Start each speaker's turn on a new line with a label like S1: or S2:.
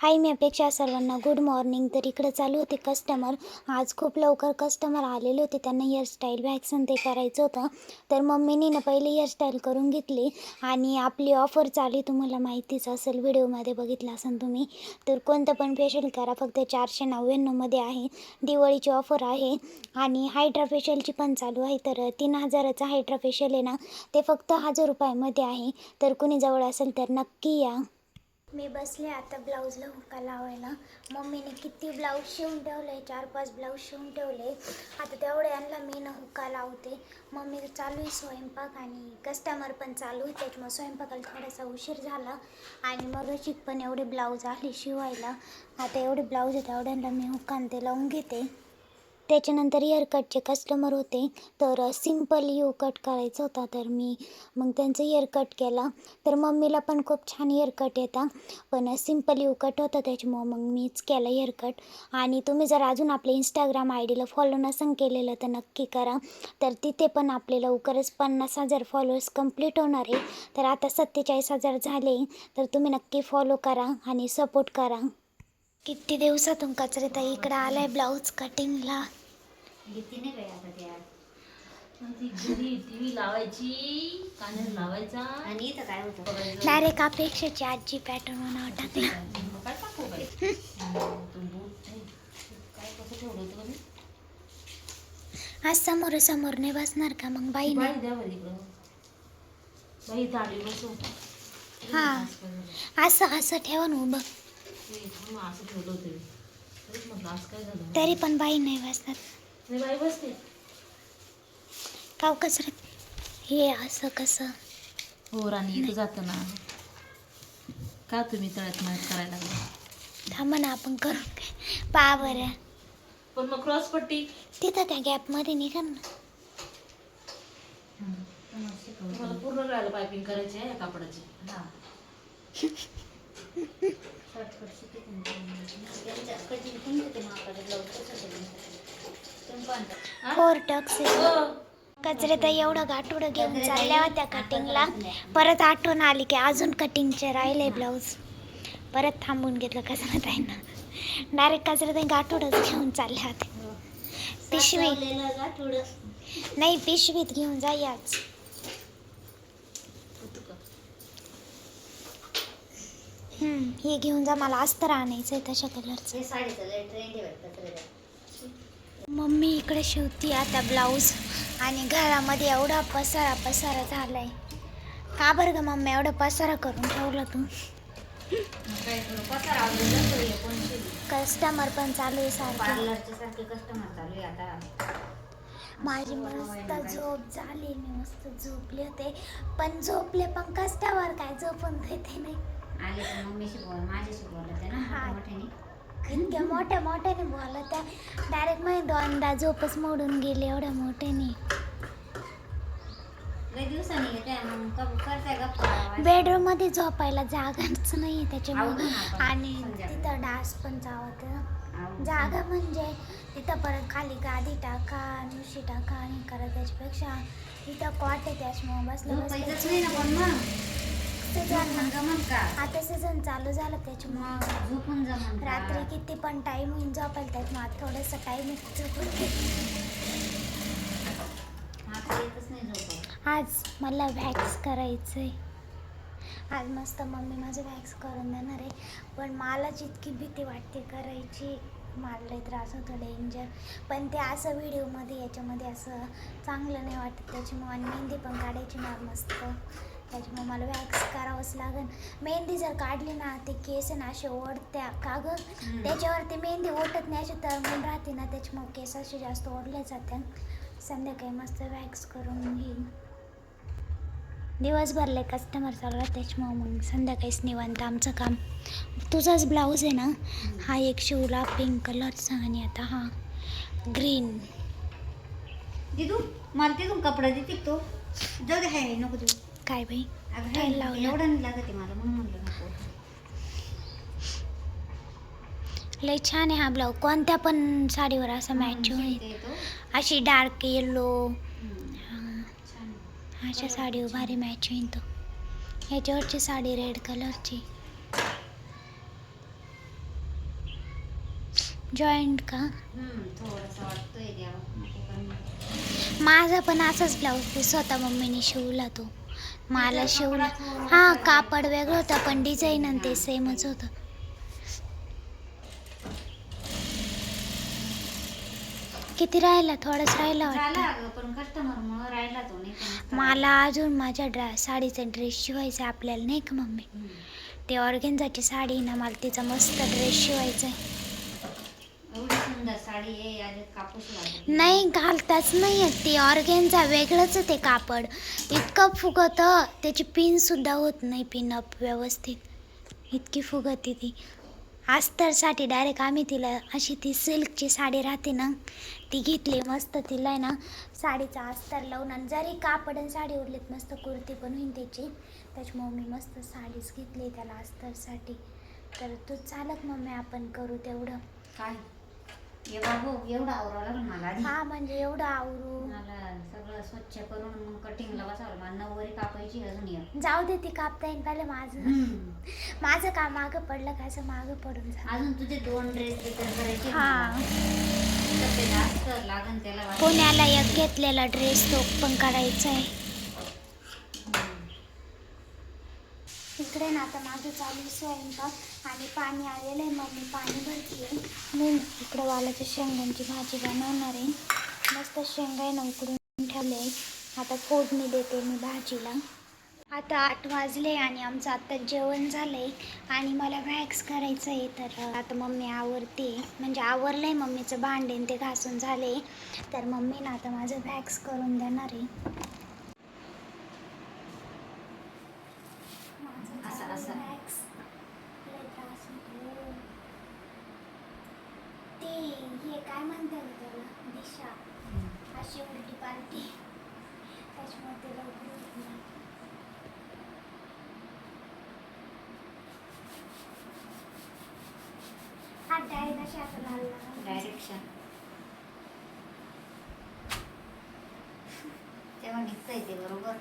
S1: हाय मी अपेक्षा सर्वांना. Good morning तर इकडे चालू होते कस्टमर आज खूप लवकर कस्टमर आलेले होते. त्यांना हेअरस्टाईल वॅक्सन ते करायचं होतं. तर मम्मीनी ना पहिले हेअरस्टाईल करून घेतली आणि आपली ऑफर चालू तुम्हाला माहितीच असेल व्हिडिओमध्ये बघितलं असेल तुम्ही. तर कोणतं पण फेशियल करा. फक्त चारशे नव्याण्णवमध्ये आहे. दिवाळीची ऑफर आहे. आणि हायड्रा फेशियलची पण चालू आहे. तर तीन हजाराचं हायड्रा फेशियल आहे ना ते फक्त हजार रुपयामध्ये आहे. तर कुणी जवळ असेल तर नक्की या. मी बसले आता ब्लाऊजला हुका लावायला. मम्मीने किती ब्लाऊज शिवून ठेवले चार पाच ब्लाऊज शिवून ठेवले. आता तेवढ्यांना मी ना हुका लावते. मम्मी चालू आहे स्वयंपाक आणि कस्टमर पण चालू आहे त्याच्यामुळे स्वयंपाकाला थोडासा उशीर झाला. आणि मग पण एवढे ब्लाऊज आले शिवायला. आता एवढे ब्लाऊज आहेत तेवढ्यांना मी हुकान ते लावून घेते. त्याच्यानंतर हेअरकटचे कस्टमर होते. तर सिंपल यू कट करायचा होता. तर मी मग त्यांचं हेअरकट केला. तर मम्मीला पण खूप छान हेअरकट येता. पण सिंपल यू कट होतं त्याच्यामुळं मग मीच केलं हेअरकट आणि तुम्ही जर अजून आपल्या इंस्टाग्राम आय डीला फॉलो नसन केलेलं तर नक्की करा. तर तिथे पण आपले लवकरच पन्नास हजार फॉलोअर्स कंप्लीट होणार आहे. तर आता सत्तेचाळीस हजार झाले. तर तुम्ही नक्की फॉलो करा आणि सपोर्ट करा. किती दिवसातून कचरे तर इकडं आलाय ब्लाऊज कटिंगला
S2: भीती नाही बाई आता त्या?
S3: मग ती घरी टीव्ही लावायची कानाला लावायचा.
S2: आणि इथं काय होतं?
S3: बघायचं.
S1: डायरेक्ट अपेक्षाची आजी पॅटर्न बनवून टाकला.
S3: मग काय टाकू बाई तू बूट नाही. काय कसं ठेवलं होतं बघ
S1: आज समोर समोर नाही बसणार का मग बाई
S3: बाई
S1: नाही
S3: द्या बरं इकडं. बाई दाढी बसव.
S1: हा. असं असं ठेवा ना उभं.
S3: ते थांब, असं ठेवलं होतं मी. तरीच म्हटलं आज काय झालं?
S1: तरी पण बाई नाही बसणार.
S3: बाई बसते.
S1: काव कसं हे असं कसं?
S3: हो राणी इथं जातं ना का तुम्ही तळ्यात मदत करायला लागले?
S1: थांबा ना आपण करू पा बरं.
S3: पण मग क्रॉस पट्टी?
S1: तिथं त्या गॅपमध्ये निघा ना.
S3: पूर्ण राहिलं पायपिंग करायची आहे या कापडाची.
S2: हा. कटिंग पण होते माकडे ब्लाऊज कसं तुम्ही पण
S3: हा?
S1: फोर टक्स
S3: हो.
S1: कचरे तर एवढं गाठोडं घेऊन चालल्या होत्या कटिंगला परत आठवण आली की अजून कटिंगचे राहिले ब्लाऊज परत थांबून घेतलं कचऱ्यात आहे ना. डायरेक्ट कचऱ्यात गाठोडंच घेऊन चालल्या होत्या. पिशवी.
S2: साचवलेलं गाठोडं.
S1: नाही पिशवीत घेऊन जा याच.
S3: होतं का?
S1: हम्म, हे घेऊन जा मला अस्तर आणायचं आहे तशा कलरचं मम्मी इकडे शिवती आता ब्लाऊज आणि घरामध्ये एवढा पसारा पसारा झालाय. का बरं ग मम्मी एवढा पसारा करून ठेवला तू. कस्टमर पण चालू आहे सारखे. माझी मस्त झोप झाली मी मस्त झोपले होते. पण झोपले पण कस्टमर काय झोपून देते नाही
S2: आले तर मम्मीशी बोल माझ्याशी बोलत ना
S1: इतक्या मोठ्या मोठ्याने बोलत त्या डायरेक्ट माझी दोनदा झोपच मोडून गेली एवढ्या मोठ्याने. बेडरूममध्ये झोपायला जागाच नाही त्याच्यामुळे. आणि. तिथं डास पण चावत. जागा म्हणजे तिथं परत खाली गादी टाका नुशी टाका आणि करा त्याच्यापेक्षा. तिथं कॉट आहे त्याच्यामुळे बसलं सीझन
S2: जमन का
S1: आता सीझन चालू झालं त्याच्यामुळे.
S2: मग झोपून जमन का?
S1: रात्री किती पण टाईम होईन झोपायला त्याच्यामुळे आता थोडंसं टाईम झोपून
S2: आता येतच नाही झोप
S1: आज मला वॅक्स करायचं आहे आज मस्त मम्मी माझं वॅक्स करून देणार आहे पण मला जितकी भीती वाटते करायची मला लई त्रास होतो डेंजर पण ते असं व्हिडिओमध्ये याच्यामध्ये असं चांगलं नाही वाटत त्याच्यामुळे आणि मेहंदी पण काढायची ना मस्त. त्याच्यामुळे मला वॅक्स करावंच लागेल मेहंदी जर काढली ना ते केस आहे ना असे ओढत्या का गं
S2: हम्म.
S1: त्याच्यावरती मेहंदी ओढत नाही अशी तरमून राहते ना त्याच्यामुळे केस असे जास्त ओढले जाते. संध्याकाळी मस्त वॅक्स करून घेईन. दिवसभर लय कस्टमर चालू आहे त्याच्यामुळं मग संध्याकाळीच निवांत आमचं काम. तुझाच ब्लाऊज आहे ना? हा एक शिवला पिंक कलरचा आणि आता हा ग्रीन
S2: दिदू मला तिथून कपडा देते तो. दे हाय नको देऊ.
S1: काय बाई?
S2: अगं
S1: काय
S2: हाय,
S1: लावलं?
S2: एवढं नाही लागत आहे मला म्हणून म्हणलं नको.
S1: लय छान आहे हा ब्लाऊज. कोणत्या पण साडीवर असा मॅच होईल. अशी डार्क येलो. अशा साडीवर भारी मॅच होईल तो. ह्याच्यावरची साडी रेड कलरची जॉईंट का? माझा पण असाच ब्लाऊज ते स्वतः मम्मीने शिवला तो. मला शिवला हा. कापड वेगळं होतं पण डिझाईन आणि ते. सेमच होतं किती राहिला थोडंच राहिला
S2: झालं
S1: वाटतं
S2: अगं पण कस्टमर मुळे राहिला तो नाही तर मस्त
S1: मला अजून माझ्या ड्रा साडीचा ड्रेस शिवायचा आहे आपल्याला नाही का मम्मी
S2: हम्म.
S1: ते ऑर्गेन्झाची साडी आहे ना मला तिचा मस्त ड्रेस शिवायचा आहे
S2: साडी आहे आणि कापूस लागत
S1: नाही घालताच नाही येत ती ऑर्गेन्झा वेगळंच आहे ते कापड. इतकं फुगतं त्याची पिनसुद्धा होत नाही पिनअप व्यवस्थित. इतकी फुगती ती. अस्तरसाठी डायरेक्ट आम्ही तिला अशी ती सिल्कची साडी राहते ना ती घेतली मस्त तिला आहे ना साडीचा अस्तर लावून आणि जरी कापड आणि साडी उरलीत मस्त कुर्ती पण होईल त्याची. त्याच्यामुळे मी मस्त साडीच घेतली त्याला अस्तरसाठी तर तू चालक मम्मी आपण करू तेवढं.
S2: काय? ये बाबू एवढं आवरावं लागलं मला आधी.
S1: हा म्हणजे एवढं आवरू.
S2: मला सगळं स्वच्छ करून मग कटिंगला बसावं मला नऊवारी कापायची अजून
S1: जाऊ दे ती कापता येईल पहिले माझं.
S2: हम्म.
S1: माझं काम मागं पडलं का? असं मागं पडून जा
S2: अजून तुझे दोन ड्रेस रिटर्न करायचे
S1: हा.
S2: तर ते जास्त लागन त्याला वाटतं.
S1: पुण्याला एक घेतलेला ड्रेस तो पण काढायचा आहे. इकडे ना आता माझं चालू आहे स्वयंपाक आणि पाणी आलेलं आहे. मग मी पाणी भरते मी इकडं वालाच्या शेंगांची भाजी बनवणार आहे. मस्त शेंगा आहे ना उकडून ठेवले आता फोडणी देते मी भाजीला. आता आठ वाजले आणि आमचं आत्ता जेवण झालं आहे आणि मला वॅक्स करायचं आहे तर आता मम्मी आवरते. म्हणजे आवरलं आहे मम्मीचं भांडेन ते घासून झाले. तर मम्मी ना आता माझं वॅक्स करून देणार आहे माझं
S2: असं-
S1: चालू
S2: असं.
S1: वॅक्स. लय त्रास होतो. ते हे काय म्हणतात त्याला? दिशा. अशी उलटी पालटी त्याच्यामुळे ते लवकर होत नाही. हा डायरेक्ट अशी आता लाल
S2: डायरेक्शन तेव्हा निघतंय ते बरोबर?